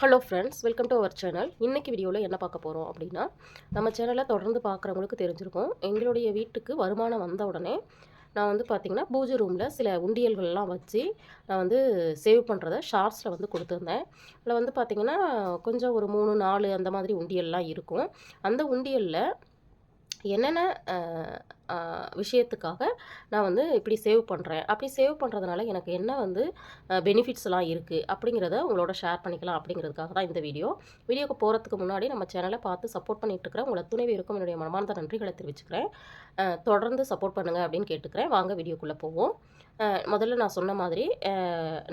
Hello friends welcome to our channel இன்னைக்கு வீடியோவில் என்ன பார்க்க போகிறோம் அப்படின்னா நம்ம சேனலை தொடர்ந்து பார்க்குறவங்களுக்கு தெரிஞ்சிருக்கும். எங்களுடைய வீட்டுக்கு வருமானம் வந்த உடனே நான் வந்து பார்த்திங்கன்னா பூஜை ரூமில் சில உண்டியல்கள்லாம் வச்சு நான் வந்து சேவ் பண்ணுறத ஷார்ட்ஸில் வந்து கொடுத்துருந்தேன். அதில் வந்து பார்த்திங்கன்னா கொஞ்சம் ஒரு மூணு நாலு அந்த மாதிரி உண்டியல்லாம் இருக்கும். அந்த உண்டியலில் என்னென்ன விஷயத்துக்காக நான் வந்து இப்படி சேவ் பண்ணுறேன் அப்படி சேவ் பண்ணுறதுனால எனக்கு என்ன வந்து பெனிஃபிட்ஸ்லாம் இருக்குது அப்படிங்கிறத உங்களோட ஷேர் பண்ணிக்கலாம் அப்படிங்கிறதுக்காக தான் இந்த வீடியோ வீடியோக்கு போகிறதுக்கு முன்னாடி நம்ம சேனலை பார்த்து சப்போர்ட் பண்ணிகிட்டு இருக்கிற உங்களை துணைவி இருக்கும். என்னுடைய மனமார்ந்த நன்றிகளை தெரிவிச்சுக்கிறேன். தொடர்ந்து சப்போர்ட் பண்ணுங்கள் அப்படின்னு கேட்டுக்கிறேன். வாங்க வீடியோக்குள்ளே போவோம். முதல்ல நான் சொன்ன மாதிரி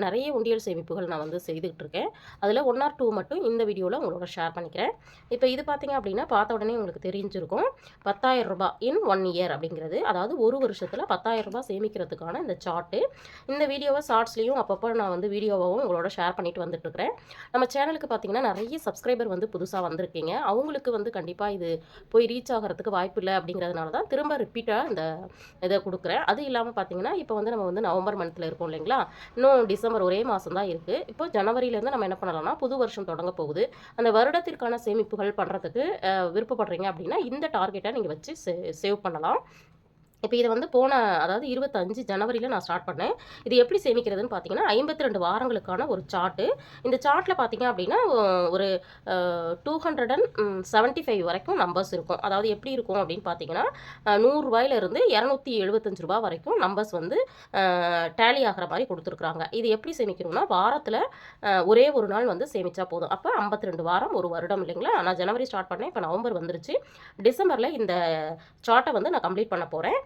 நிறைய உண்டியல் சேமிப்புகள் நான் வந்து செய்துக்கிட்டு இருக்கேன் அதில் ஒன் ஆர் டூ மட்டும் இந்த வீடியோவில் உங்களோட ஷேர் பண்ணிக்கிறேன். இப்போ இது பார்த்தீங்க அப்படின்னா பார்த்த உடனே உங்களுக்கு தெரிஞ்சிருக்கும். பத்தாயிரம் ரூபாய் இன் ஒன் இயர் அப்படிங்கிறது. அதாவது ஒரு வருஷத்தில் பத்தாயிரம் ரூபாய் சேமிக்கிறதுக்கான இந்த சார்ட்டு இந்த வீடியோவை ஷார்ட்ஸ்லேயும் அப்பப்போ நான் வந்து வீடியோவாகவும் உங்களோட ஷேர் பண்ணிட்டு வந்துட்டுருக்கிறேன். நம்ம சேனலுக்கு பார்த்தீங்கன்னா நிறைய சப்ஸ்கிரைபர் வந்து புதுசாக வந்திருக்கீங்க. அவங்களுக்கு வந்து கண்டிப்பாக இது போய் ரீச் ஆகிறதுக்கு வாய்ப்பு இல்லை அப்படிங்கிறதுனால தான் திரும்ப ரிப்பீட்டாக இந்த இதை கொடுக்குறேன். அது இல்லாமல் பார்த்தீங்கன்னா இப்போ வந்து நம்ம வந்து நவம்பர் மந்த்தில் இருக்கோம் இல்லைங்களா? இன்னும் டிசம்பர் ஒரே மாதம் தான் இருக்குது இப்போ ஜனவரியிலேருந்து நம்ம என்ன பண்ணலாம்னா புது வருஷம் தொடங்க போகுது. அந்த வருடத்திற்கான சேமிப்புகள் பண்ணுறதுக்கு விருப்பப்படுறீங்க அப்படின்னா இந்த டார்கெட்டை நீங்கள் வச்சு சேவ் பண்ணலாம். இப்போ இதை வந்து போன அதாவது இருபத்தஞ்சு ஜனவரியில் நான் ஸ்டார்ட் பண்ணேன். இது எப்படி சேமிக்கிறதுன்னு பார்த்தீங்கன்னா ஐம்பத்தி ரெண்டு வாரங்களுக்கான ஒரு சார்ட்டு இந்த சார்ட்டில் பார்த்தீங்க அப்படின்னா ஒரு two hundred and seventy five வரைக்கும் நம்பர்ஸ் இருக்கும். அதாவது எப்படி இருக்கும் அப்படின்னு பார்த்தீங்கன்னா நூறுரூவாயிலிருந்து இரநூத்தி எழுபத்தஞ்சு ரூபா வரைக்கும் நம்பர்ஸ் வந்து டேலி ஆகிற மாதிரி கொடுத்துருக்குறாங்க. இது எப்படி சேமிக்கணும்னா வாரத்தில் ஒரே ஒரு நாள் வந்து சேமிச்சா போதும். அப்போ 52 வாரம் ஒரு வருடம் இல்லைங்களா? நான் ஜனவரி ஸ்டார்ட் பண்ணேன் இப்போ நவம்பர் வந்துருச்சு. டிசம்பரில் இந்த சார்ட்டை வந்து நான் கம்ப்ளீட் பண்ண போகிறேன்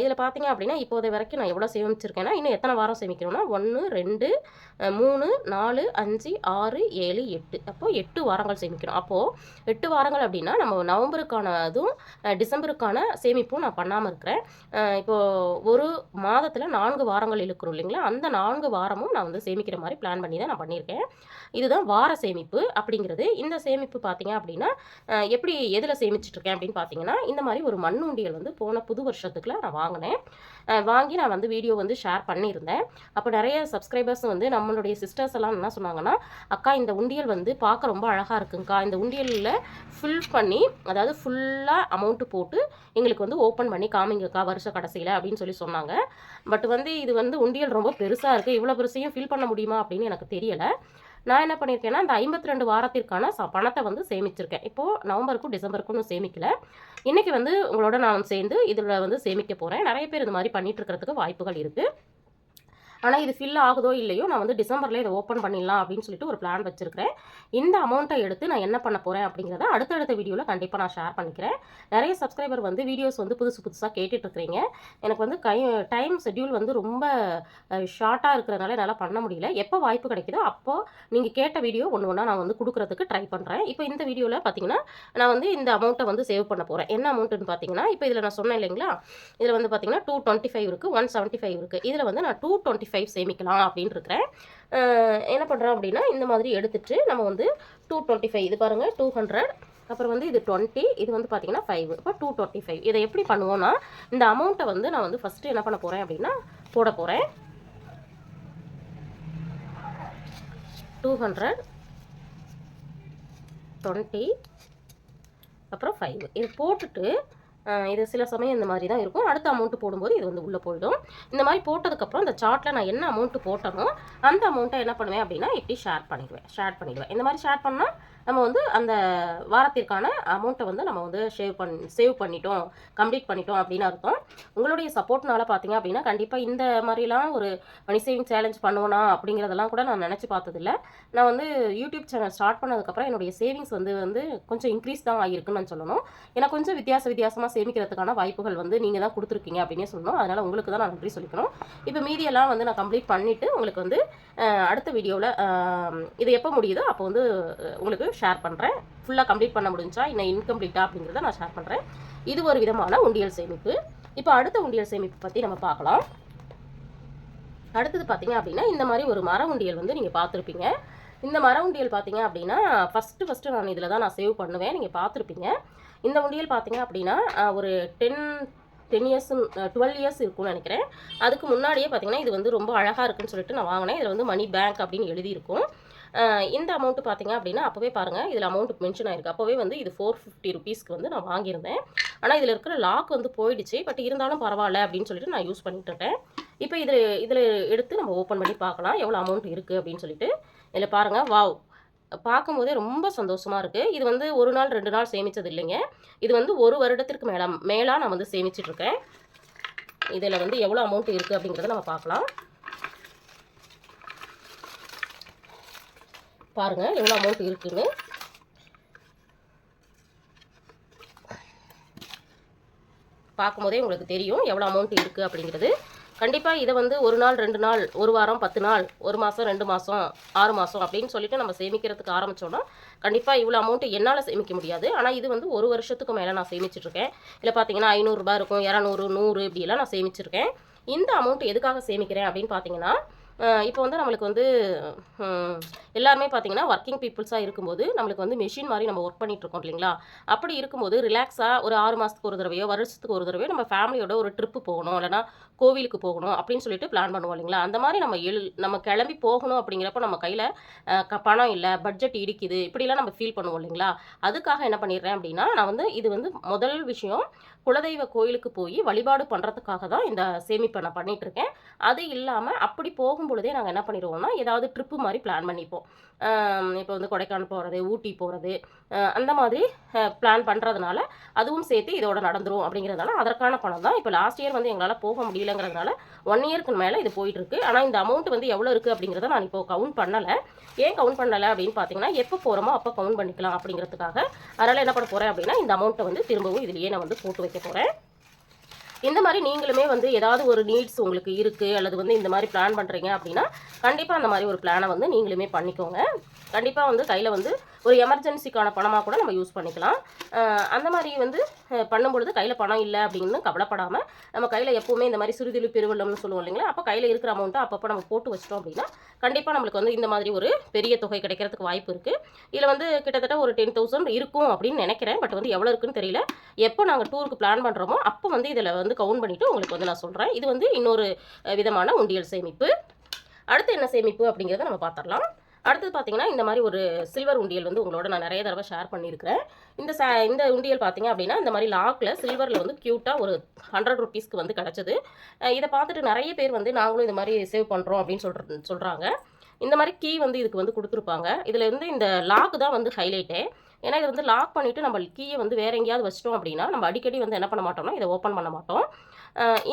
இதில் பார்த்தீங்க அப்படின்னா இப்போதை வரைக்கும் நான் எவ்வளோ சேமிச்சிருக்கேன்னா இன்னும் எத்தனை வாரம் சேமிக்கணும்னா ஒன்று ரெண்டு மூணு நாலு அஞ்சு ஆறு ஏழு எட்டு. அப்போது எட்டு வாரங்கள் சேமிக்கணும். அப்போது எட்டு வாரங்கள் அப்படின்னா நம்ம நவம்பருக்கான அதுவும் டிசம்பருக்கான சேமிப்பும் நான் பண்ணாமல் இருக்கிறேன். இப்போது ஒரு மாதத்தில் நான்கு வாரங்கள் இழுக்கிறோம் இல்லைங்களா? அந்த நான்கு வாரமும் நான் வந்து சேமிக்கிற மாதிரி பிளான் பண்ணி தான் நான் பண்ணியிருக்கேன். இதுதான் வார சேமிப்பு அப்படிங்கிறது இந்த சேமிப்பு பார்த்தீங்க அப்படின்னா எப்படி எதில் சேமிச்சிட்டு இருக்கேன் அப்படின்னு பார்த்தீங்கன்னா இந்த மாதிரி ஒரு மண்ணுண்டியல் வந்து போன புது வருஷத்துக்குள்ள நான் வாங்கினேன். வாங்கி நான் வந்து வீடியோ வந்து ஷேர் பண்ணியிருந்தேன். அப்போ நிறைய சப்ஸ்கிரைபர்ஸ் வந்து நம்மளுடைய சிஸ்டர்ஸ் எல்லாம் என்ன சொன்னாங்கன்னா அக்கா இந்த உண்டியல் வந்து பார்க்க ரொம்ப அழகாக இருக்குங்கக்கா இந்த உண்டியலில் ஃபில் பண்ணி அதாவது ஃபுல்லாக அமௌண்ட்டு போட்டு எங்களுக்கு வந்து ஓப்பன் பண்ணி காமிங்கக்கா வருஷ கடைசியில் அப்படின்னு சொல்லி சொன்னாங்க. பட் வந்து இது வந்து உண்டியல் ரொம்ப பெருசாக இருக்குது இவ்வளோ பெருசையும் ஃபில் பண்ண முடியுமா அப்படின்னு எனக்கு தெரியலை. நான் என்ன பண்ணியிருக்கேன்னா இந்த ஐம்பத்தி ரெண்டு வாரத்திற்கான ச பணத்தை வந்து சேமிச்சிருக்கேன். இப்போது நவம்பருக்கும் டிசம்பருக்கும் சேமிக்கல. இன்றைக்கி வந்து உங்களோட நான் சேர்ந்து இதில் வந்து சேமிக்க போகிறேன் நிறைய பேர் இது மாதிரி பண்ணிட்டு இருக்கிறதுக்கு வாய்ப்புகள் இருக்குது ஆனால் இது ஃபில் ஆகுதோ இல்லையோ நான் வந்து டிசம்பரில் இதை ஓப்பன் பண்ணிடலாம் அப்படின்னு சொல்லிட்டு ஒரு பிளான் வச்சுருக்கிறேன். இந்த அமௌண்ட்டை எடுத்து நான் என்ன பண்ண போகிறேன் அப்படிங்கிறத அடுத்தடுத்த வீடியோவில் கண்டிப்பாக நான் ஷேர் பண்ணிக்கிறேன். நிறைய சப்ஸ்கிரைபர் வந்து வீடியோஸ் வந்து புதுசு புதுசாக கேட்டுட்ருக்கிறீங்க எனக்கு வந்து கை டைம் ஷெட்யூல் வந்து ரொம்ப ஷார்ட்டாக இருக்கிறனால என்னால் பண்ண முடியல. எப்போ வாய்ப்பு கிடைக்குதோ அப்போ நீங்கள் கேட்ட வீடியோ ஒன்று ஒன்றா நான் வந்து கொடுக்குறதுக்கு ட்ரை பண்ணுறேன் இப்போ இந்த வீடியோவில் பார்த்தீங்கன்னா நான் வந்து இந்த அமௌண்ட்டை வந்து சேவ் பண்ண போகிறேன் என்ன அமௌண்ட்டுன்னு பார்த்தீங்கன்னா இப்போ இதில் நான் சொன்னேன் இல்லைங்களா? இதில் வந்து பார்த்தீங்கன்னா டூ டுவெண்ட்டி ஃபைவ் இருக்குது ஒன் செவன்ட்டி ஃபைவ் இருக்குது இதில் வந்து நான் டூ டுவெண்ட்டி ஃபைவ் சேமிக்கலாம் அப்படின்னு இருக்கிறேன் என்ன பண்ணுறோம் அப்படின்னா இந்த மாதிரி எடுத்துட்டு நம்ம வந்து டூ டுவெண்ட்டி ஃபைவ் இது பாருங்கள் டூ ஹண்ட்ரட் அப்புறம் வந்து இது டுவெண்ட்டி இது வந்து பார்த்தீங்கன்னா ஃபைவ் இப்போ டூ டுவெண்ட்டி ஃபைவ் இதை எப்படி பண்ணுவோன்னா இந்த அமௌண்ட்டை வந்து நான் வந்து ஃபஸ்ட்டு என்ன பண்ண போகிறேன் அப்படின்னா போட போகிறேன் டூ ஹண்ட்ரட் டுவெண்ட்டி அப்புறம் ஃபைவ் இது போட்டுட்டு இது சில சமயம் இந்த மாதிரி தான் இருக்கும். அடுத்த அமௌண்ட்டு போடும்போது இது வந்து உள்ளே போயிடும். இந்த மாதிரி போட்டதுக்கப்புறம் இந்த சார்ட்டில் நான் என்ன அமௌண்ட்டு போட்டனோ அந்த அமௌண்ட்டை என்ன பண்ணுவேன் அப்படின்னா இப்படி ஷேர் பண்ணிடுவேன். ஷேர் பண்ணிடுவேன். இந்த மாதிரி ஷேர் பண்ணால் நம்ம வந்து அந்த வாரத்திற்கான அமௌண்ட்டை வந்து நம்ம வந்து சேவ் பண் சேவ் பண்ணிட்டோம் கம்ப்ளீட் பண்ணிட்டோம் அப்படின்னு அர்த்தம். உங்களுடைய சப்போர்ட்னால பார்த்தீங்க அப்படின்னா கண்டிப்பாக இந்த மாதிரிலாம் ஒரு மணி சேவிங் சேலஞ்ச் பண்ணுவோனா அப்படிங்கிறதெல்லாம் கூட நான் நினச்சி பார்த்ததில்ல. நான் வந்து யூடியூப் சேனல் ஸ்டார்ட் பண்ணதுக்கப்புறம் என்னுடைய சேவிங்ஸ் வந்து வந்து கொஞ்சம் இன்க்ரீஸ் தான் ஆகிருக்குன்னு நான் சொல்லணும். ஏன்னா கொஞ்சம் வித்தியாச வித்தியாசமாக சேமிக்கிறதுக்கான வாய்ப்புகள் வந்து நீங்கள் தான் கொடுத்துருக்கீங்க அப்படின்னே சொல்லணும். அதனால் உங்களுக்கு தான் நான் நன்றி சொல்லிக்கணும். இப்போ மீதியெல்லாம் வந்து நான் கம்ப்ளீட் பண்ணிவிட்டு உங்களுக்கு வந்து அடுத்த வீடியோவில் இது எப்போ முடியுதோ அப்போ வந்து உங்களுக்கு ஷேர் பண்ணுறேன் ஃபுல்லாக கம்ப்ளீட் பண்ண முடிஞ்சா இன்னும் இன்கம்ப்ளீட்டாக அப்படிங்கிறத நான் ஷேர் பண்ணுறேன் இது ஒரு விதமான உண்டியல் சேமிப்பு. இப்போ அடுத்த உண்டியல் சேமிப்பு பற்றி நம்ம பார்க்கலாம். அடுத்தது பார்த்தீங்க அப்படின்னா இந்த மாதிரி ஒரு மர உண்டியல் வந்து நீங்கள் பார்த்துருப்பீங்க. இந்த மர உண்டியல் பார்த்தீங்க அப்படின்னா ஃபஸ்ட்டு ஃபஸ்ட்டு நான் இதில் தான் நான் சேவ் பண்ணுவேன். நீங்கள் பார்த்துருப்பீங்க. இந்த உண்டியல் பார்த்தீங்க அப்படின்னா ஒரு ten ten years twelve years இருக்கும்னு நினைக்கிறேன். அதுக்கு முன்னாடியே பார்த்தீங்கன்னா இது வந்து ரொம்ப அழகாக இருக்குன்னு சொல்லிட்டு நான் வாங்கினேன். இதில் வந்து மணி பேங்க் அப்படின்னு எழுதியிருக்கும். இந்த அமௌண்ட்டு பார்த்தீங்க அப்படின்னா அப்போவே பாருங்கள் இதில் அமௌண்ட் மென்ஷன் ஆயிருக்கு. அப்போவே வந்து இது ஃபோர் ஃபிஃப்டி ருபீஸ்க்கு வந்து நான் வாங்கியிருந்தேன். ஆனால் இதில் இருக்கிற லாக் வந்து போயிடுச்சு. பட் இருந்தாலும் பரவாயில்ல அப்படின்னு சொல்லிட்டு நான் யூஸ் பண்ணிட்டு இருக்கேன். இப்போ இதில் இதில் எடுத்து நம்ம ஓப்பன் பண்ணி பார்க்கலாம். எவ்வளோ அமௌண்ட் இருக்குது அப்படின்னு சொல்லிட்டு. இதில் பாருங்கள் வாவ் பார்க்கும்போதே ரொம்ப சந்தோஷமாக இருக்குது இது வந்து ஒரு நாள் ரெண்டு நாள் சேமித்தது இல்லைங்க. இது வந்து ஒரு வருடத்திற்கு மேலே மேலாக நான் வந்து சேமிச்சிட்ருக்கேன் இதில் வந்து எவ்வளோ அமௌண்ட் இருக்குது அப்படிங்கிறத நம்ம பார்க்கலாம். பாருங்கள் எவ்வளோ அமௌண்ட் இருக்குன்னு. பார்க்கும்போதே உங்களுக்கு தெரியும் எவ்வளோ அமௌண்ட் இருக்குது அப்படிங்கிறது. கண்டிப்பாக இதை வந்து ஒரு நாள் ரெண்டு நாள் ஒரு வாரம் பத்து நாள் ஒரு மாதம் ரெண்டு மாதம் ஆறு மாதம் அப்படின்னு சொல்லிட்டு நம்ம சேமிக்கிறதுக்கு ஆரம்பித்தோன்னா கண்டிப்பாக இவ்வளோ அமௌண்ட்டு என்னால் சேமிக்க முடியாது. ஆனால் இது வந்து ஒரு வருஷத்துக்கு மேலே நான் சேமிச்சிட்ருக்கேன். இல்லை பார்த்தீங்கன்னா ஐநூறுரூபா இருக்கும் இரநூறு நூறு இப்படியெல்லாம் நான் சேமிச்சிருக்கேன். இந்த அமௌண்ட் எதுக்காக சேமிக்கிறேன் அப்படின்னு பார்த்தீங்கன்னா இப்போ வந்து நம்மளுக்கு வந்து எல்லாருமே பார்த்தீங்கன்னா ஒர்க்கிங் பீப்புள்ஸாக இருக்கும்போது நம்மளுக்கு வந்து மெஷின் மாதிரி நம்ம ஒர்க் பண்ணிகிட்ருக்கோம் இருக்கோம் இல்லைங்களா? அப்படி இருக்கும்போது ரிலாக்ஸாக ஒரு ஆறு மாதத்துக்கு ஒரு தடவையோ வருஷத்துக்கு ஒரு தடவையோ நம்ம ஃபேமிலியோட ஒரு ட்ரிப்பு போகணும். இல்லைனா கோவிலுக்கு போகணும் அப்படின்னு சொல்லிட்டு பிளான் பண்ணுவோம் இல்லைங்களா? அந்த மாதிரி நம்ம எழு நம்ம கிளம்பி போகணும் அப்படிங்கிறப்ப நம்ம கையில் பணம் இல்லை பட்ஜெட் இடிக்குது இப்படிலாம் நம்ம ஃபீல் பண்ணுவோம் இல்லைங்களா? அதுக்காக என்ன பண்ணிடுறேன் அப்படின்னா நான் வந்து இது வந்து முதல் விஷயம் குலதெய்வ கோயிலுக்கு போய் வழிபாடு பண்ணுறதுக்காக தான் இந்த சேமிப்பை நான் பண்ணிட்டு இருக்கேன். அது இல்லாமல் அப்படி போகும் பொழுதே நாங்கள் என்ன பண்ணிடுவோம்னா ஏதாவது ட்ரிப்பு மாதிரி பிளான் பண்ணிப்போம். இப்போ வந்து கொடைக்கானல் போகிறது ஊட்டி போகிறது அந்த மாதிரி பிளான் பண்ணுறதுனால அதுவும் சேர்த்து இதோட நடந்துடும் அப்படிங்கிறதுனால அதற்கான பணம் தான். இப்போ லாஸ்ட் இயர் வந்து எங்களால் போக முடியலங்கிறதுனால ஒன் இயருக்கு மேலே இது போயிட்டுருக்கு. ஆனால் இந்த அமௌண்ட் வந்து எவ்வளோ இருக்குது அப்படிங்கிறத நான் இப்போ கவுண்ட் பண்ணலை. ஏன் கவுண்ட் பண்ணலை அப்படின்னு பார்த்தீங்கன்னா எப்போ போகிறோமோ அப்போ கவுண்ட் பண்ணிக்கலாம் அப்படிங்கிறதுக்காக அதனால் என்ன பண்ண போகிறேன் அப்படின்னா இந்த அமௌண்ட்டை வந்து திரும்பவும் இதுலேயே நான் வந்து போட்டு வைக்க போகிறேன் இந்த மாதிரி நீங்களுமே வந்து ஏதாவது ஒரு நீட்ஸ் உங்களுக்கு இருக்குது அல்லது வந்து இந்த மாதிரி பிளான் பண்ணுறீங்க அப்படின்னா கண்டிப்பாக அந்த மாதிரி ஒரு பிளானை வந்து நீங்களுமே பண்ணிக்கோங்க. கண்டிப்பாக வந்து கையில் வந்து ஒரு எமர்ஜென்சிக்கான பணமாக கூட நம்ம யூஸ் பண்ணிக்கலாம். அந்த மாதிரி வந்து பண்ணும்பொழுது கையில் பணம் இல்லை அப்படின்னு கவலைப்படாமல் நம்ம கையில் எப்போவுமே இந்த மாதிரி சிறுதிழு பெருவெள்ளம்னு சொல்லுவோம் இல்லைங்களா? அப்போ கையில் இருக்கிற அமௌண்ட்டை அப்பப்போ நம்ம போட்டு வச்சிட்டோம் அப்படின்னா கண்டிப்பாக நம்மளுக்கு வந்து இந்த மாதிரி ஒரு பெரிய தொகை கிடைக்கிறதுக்கு வாய்ப்பு இருக்குது இதில் வந்து கிட்டத்தட்ட ஒரு டென் தௌசண்ட் இருக்கும் அப்படின்னு நினைக்கிறேன். பட் வந்து எவ்வளோ இருக்குன்னு தெரியல. எப்போ நாங்கள் டூருக்கு பிளான் பண்ணுறோமோ அப்போ வந்து இதில் வந்து கவுண்ட் பண்ணிவிட்டு உங்களுக்கு வந்து நான் சொல்கிறேன் இது வந்து இன்னொரு விதமான உண்டியல் சேமிப்பு. அடுத்து என்ன சேமிப்பு அப்படிங்கிறத நம்ம பார்த்துடலாம் அடுத்தது பார்த்தீங்கன்னா இந்த மாதிரி ஒரு சில்வர் உண்டியல் வந்து உங்களோட நான் நிறைய தடவை ஷேர் பண்ணியிருக்கிறேன். இந்த சே இந்த உண்டியல் பார்த்தீங்க அப்படின்னா இந்த மாதிரி லாக்கில் சில்வரில் வந்து க்யூட்டாக ஒரு ஹண்ட்ரட் ருபீஸ்க்கு வந்து கிடச்சிது. இதை பார்த்துட்டு நிறைய பேர் வந்து நாங்களும் இந்த மாதிரி சேவ் பண்ணுறோம் அப்படின்னு சொல்கிற சொல்கிறாங்க இந்த மாதிரி கீ வந்து இதுக்கு வந்து கொடுத்துருப்பாங்க. இதில் இருந்து இந்த லாக் தான் வந்து ஹைலைட்டே ஏன்னா இது வந்து லாக் பண்ணிவிட்டு நம்ம கீயை வந்து வேறு எங்கேயாவது வச்சிட்டோம் அப்படின்னா நம்ம அடிக்கடி வந்து என்ன பண்ண மாட்டோம்னா இதை ஓப்பன் பண்ண மாட்டோம்.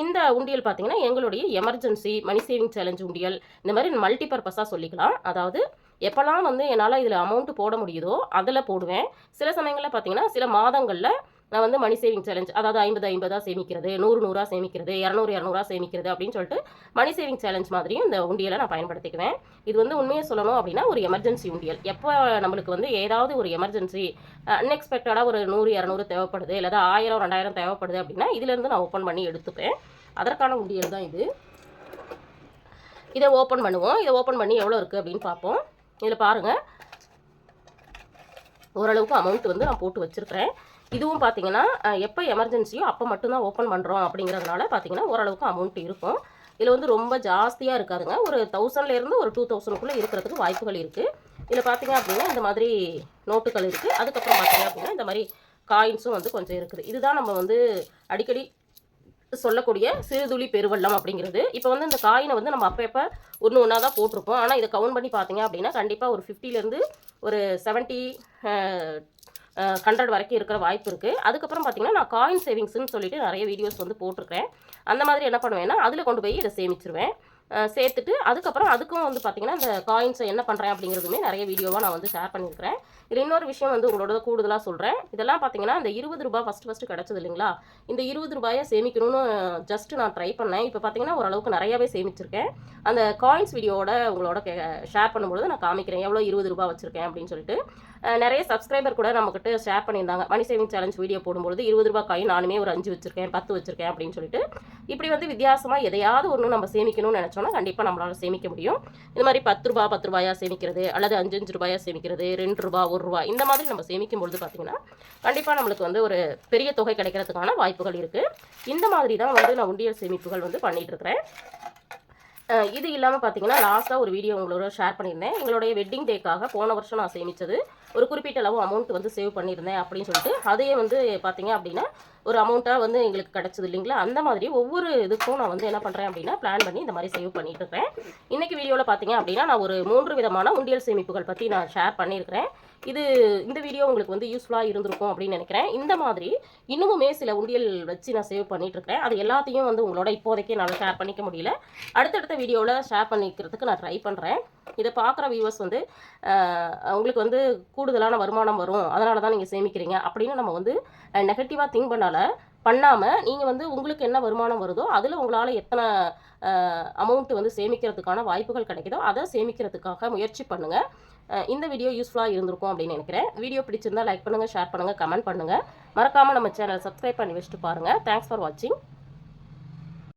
இந்த உண்டியல் பார்த்தீங்கன்னா எங்களுடைய எமர்ஜென்சி மணி சேவிங் சேலஞ்ச் உண்டியல் இந்த மாதிரி மல்டி பர்பஸாக சொல்லிக்கலாம். அதாவது எப்போல்லாம் வந்து என்னால் இதில் அமௌண்ட்டு போட முடியுதோ அதில் போடுவேன். சில சமயங்களில் பார்த்தீங்கன்னா சில மாதங்களில் நான் வந்து மணி சேவிங் சேலஞ்ச் அதாவது ஐம்பது ஐம்பதாக சேமிக்கிறது நூறு நூறாக சேமிக்கிறது இரநூறு இரநூறுவா சேமிக்கிறது அப்படின்னு சொல்லிட்டு மணி சேவிங் சேலஞ்ச் மாதிரியும் இந்த உண்டியலை நான் பயன்படுத்திக்குவேன். இது வந்து உண்மையை சொல்லணும் அப்படின்னா ஒரு எமர்ஜென்சி உண்டியல். எப்போ நம்மளுக்கு வந்து ஏதாவது ஒரு எமர்ஜென்சி அன்எக்ஸ்பெக்டடாக ஒரு நூறு இரநூறு தேவைப்படுது இல்லாத ஆயிரம் ரெண்டாயிரம் தேவைப்படுது அப்படின்னா இதுலேருந்து நான் ஓப்பன் பண்ணி எடுத்துப்பேன். அதற்கான உண்டியல் தான் இது. இதை ஓப்பன் பண்ணுவோம். இதை ஓப்பன் பண்ணி எவ்வளோ இருக்குது அப்படின்னு பார்ப்போம். இதில் பாருங்கள் ஓரளவுக்கு அமௌண்ட் வந்து நான் போட்டு வச்சுருக்கிறேன். இதுவும் பார்த்தீங்கன்னா எப்போ எமர்ஜென்சியோ அப்போ மட்டும்தான் ஓப்பன் பண்ணுறோம் அப்படிங்கிறதுனால பார்த்தீங்கன்னா ஓரளவுக்கு அமௌண்ட் இருக்கும். இதில் வந்து ரொம்ப ஜாஸ்தியாக இருக்காதுங்க. ஒரு தௌசண்ட்லேருந்து ஒரு டூ தௌசண்ட்குள்ளே இருக்கிறதுக்கு வாய்ப்புகள் இருக்குது இதில் பார்த்தீங்க அப்படின்னா இந்த மாதிரி நோட்டுகள் இருக்குது அதுக்கப்புறம் பார்த்தீங்க அப்படின்னா இந்த மாதிரி காயின்ஸும் வந்து கொஞ்சம் இருக்குது. இதுதான் நம்ம வந்து அடிக்கடி சொல்லக்கூடிய சிறுதுளி பெருவெள்ளம் அப்படிங்கிறது. இப்போ வந்து இந்த காயினை வந்து நம்ம அப்பப்போ ஒன்று ஒன்றா தான் போட்டிருப்போம். ஆனால் இதை கவுண்ட் பண்ணி பார்த்தீங்க அப்படின்னா கண்டிப்பாக ஒரு ஃபிஃப்டிலேருந்து ஒரு செவன்ட்டி ஹண்ட்ரட் வரைக்கும் இருக்கிற வாய்ப்பு இருக்குது அதுக்கப்புறம் பார்த்தீங்கன்னா நான் காயின் சேவிங்ஸ்னு சொல்லிட்டு நிறைய வீடியோஸ் வந்து போட்டிருக்கேன் அந்த மாதிரி என்ன பண்ணுவேன்னா அதில் கொண்டு போய் இதை சேமிச்சிருவேன். சேர்த்துட்டு அதுக்கப்புறம் அதுக்கும் வந்து பார்த்தீங்கன்னா இந்த காயின்ஸை என்ன பண்ணுறேன் அப்படிங்கிறதுமே நிறைய வீடியோவாக நான் வந்து ஷேர் பண்ணியிருக்கிறேன். இதில் இன்னொரு விஷயம் வந்து உங்களோட கூடுதலாக சொல்கிறேன் இதெல்லாம் பார்த்தீங்கன்னா இந்த இருபது ரூபாய் ஃபஸ்ட்டு ஃபஸ்ட்டு கிடச்சது இல்லைங்களா? இந்த இருபது ரூபாயை சேமிக்கணும்னு ஜஸ்ட் நான் ட்ரை பண்ணேன். இப்போ பார்த்தீங்கன்னா ஓரளவுக்கு நிறையாவே சேமிச்சிருக்கேன். அந்த காயின்ஸ் வீடியோவோட உங்களோட ஷேர் பண்ணும்பொழுது நான் காமிக்கிறேன். எவ்வளோ இருபது ரூபாய் வச்சுருக்கேன் அப்படின்னு சொல்லிட்டு. நிறைய சப்ஸ்கிரைபர் கூட நம்மக்கிட்ட ஷேர் பண்ணியிருந்தாங்க. மணி சேவிங் சேலஞ்ச் வீடியோ போடும்பொழுது இருபது ரூபாய் காயின் நானுமே ஒரு அஞ்சு வச்சிருக்கேன் பத்து வச்சிருக்கேன் அப்படின்னு சொல்லிட்டு இப்படி வந்து வித்தியாசமாக எதையாவது ஒன்று நம்ம சேமிக்கணும்னு நினச்சோன்னா கண்டிப்பாக நம்மளால் சேமிக்க முடியும். இந்த மாதிரி பத்து ரூபா பத்து ரூபாயாக சேமிக்கிறது அல்லது அஞ்சு அஞ்சு ரூபாயா சேமிக்கிறது ரெண்டு ரூபா ஒரு ரூபா இந்த மாதிரி நம்ம சேமிக்கும் பொழுது பார்த்தீங்கன்னா கண்டிப்பாக நம்மளுக்கு வந்து ஒரு பெரிய தொகை கிடைக்கிறதுக்கான வாய்ப்புகள் இருக்குது இந்த மாதிரி தான் வந்து நான் உண்டியல் சேமிப்புகள் வந்து பண்ணிகிட்டு இருக்கிறேன். இது இல்லாமல் பார்த்தீங்கன்னா லாஸ்ட்டாக ஒரு வீடியோ உங்களோட ஷேர் பண்ணியிருந்தேன். எங்களுடைய வெட்டிங் டேக்காக போன வருஷம் நான் சேமித்தது ஒரு குறிப்பிட்ட அளவு அமௌண்ட் வந்து சேவ் பண்ணியிருந்தேன் அப்படின்னு சொல்லிட்டு அதையே வந்து பார்த்தீங்க அப்படின்னா ஒரு அமௌண்ட்டாக வந்து எங்களுக்கு கிடச்சிது இல்லைங்களா? அந்த மாதிரி ஒவ்வொரு இதுக்கும் நான் வந்து என்ன பண்ணுறேன் அப்படின்னா பிளான் பண்ணி இந்த மாதிரி சேவ் பண்ணிட்டு இருக்கேன். இன்றைக்கி வீடியோவில் பார்த்தீங்க அப்படின்னா நான் ஒரு மூன்று விதமான உண்டியல் சேமிப்புகள் பற்றி நான் ஷேர் பண்ணியிருக்கிறேன். இது இந்த வீடியோ உங்களுக்கு வந்து யூஸ்ஃபுல்லாக இருந்திருக்கும் அப்படின்னு நினைக்கிறேன். இந்த மாதிரி இன்னுமுமே சில உண்டியல் வச்சு நான் சேவ் பண்ணிட்டு அது எல்லாத்தையும் வந்து உங்களோட இப்போதைக்கு என்னால் ஷேர் பண்ணிக்க முடியல. அடுத்தடுத்த வீடியோவில் ஷேர் பண்ணிக்கிறதுக்கு நான் ட்ரை பண்ணுறேன் இதை பார்க்குற வியூவர்ஸ் வந்து உங்களுக்கு வந்து கூடுதலான வருமானம் வரும். அதனால தான் நீங்கள் சேமிக்கிறீங்க. அப்படின்னு நம்ம வந்து நெகட்டிவாக திங்க் பண்ணால பண்ணாமல் நீங்கள் வந்து உங்களுக்கு என்ன வருமானம் வருதோ அதில் உங்களால் எத்தனை அமௌண்ட் வந்து சேமிக்கிறதுக்கான வாய்ப்புகள் கிடைக்குதோ அதை சேமிக்கிறதுக்காக முயற்சி பண்ணுங்கள் இந்த வீடியோ யூஸ்ஃபுல்லாக இருந்திருக்கும் அப்படின்னு நினைக்கிறேன். வீடியோ பிடிச்சிருந்தா லைக் பண்ணுங்கள் ஷேர் பண்ணுங்கள் கமெண்ட் பண்ணுங்கள் மறக்காமல் நம்ம சேனல் சப்ஸ்கிரைப் பண்ணி வச்சுட்டு பாருங்கள் தேங்க்ஸ் ஃபார் வாட்சிங்